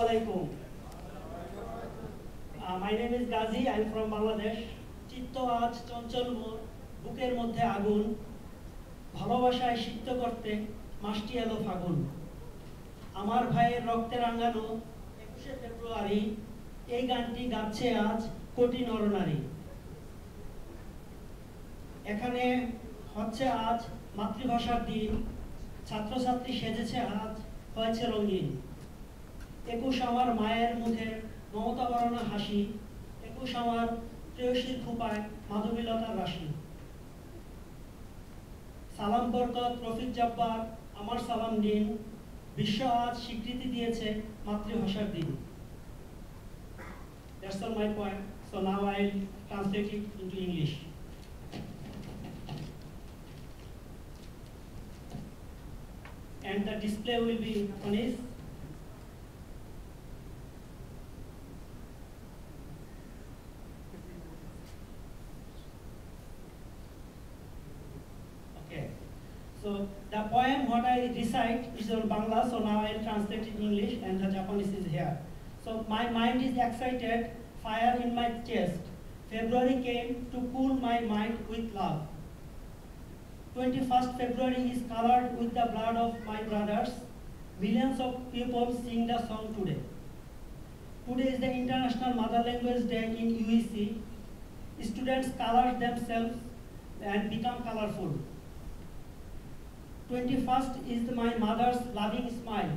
আলাইকুম। My name is Gazi I am from Bangladesh চিত্ত আজ চঞ্চল বুকের মধ্যে আগুন। ভালোবাসায় সিদ্ধ করতে মাসটি এলো ফাগুন। আমার ভাইয়ের রক্তে রাঙানো একুশে ফেব্রুয়ারি, এই গানটি গাচ্ছে আজ কোটি নরনারী এখানে হচ্ছে আজ মাতৃভাষার দিন। ছাত্রছাত্রী সেজেছে আজ হয়েছে রঙিন একুশ আমার মায়ের মুখে মমতা বরণা হাসি, একুশ আমার প্রেয়সীর খুপায় মাধবীলতার রাশি সালাম বরকত রফিক জব্বার, আমার সালাম দিন বিশ্ব আজ স্বীকৃতি দিয়েছে মাতৃভাষার দিন That's all my point. So now I'll translate it into English. And the display will be on his Okay. So the poem what I recite is on Bangla, so now I'll translate in English and the Japanese is here. So my mind is excited, fire in my chest. February came to cool my mind with love. 21st February is colored with the blood of my brothers. Millions of people sing the song today. Today is the International Mother Language Day in UEC. Students color themselves and become colorful. 21st is my mother's loving smile.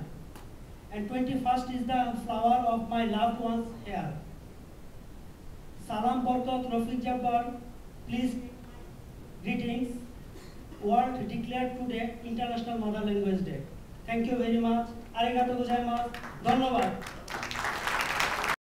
And 21st is the flower of my loved one's hair. Salam Barkat Rafiq Jabbar, please greetings. Declared today International Mother Language Day. Thank you very much. Arigato gozaimasu. ধন্যবাদ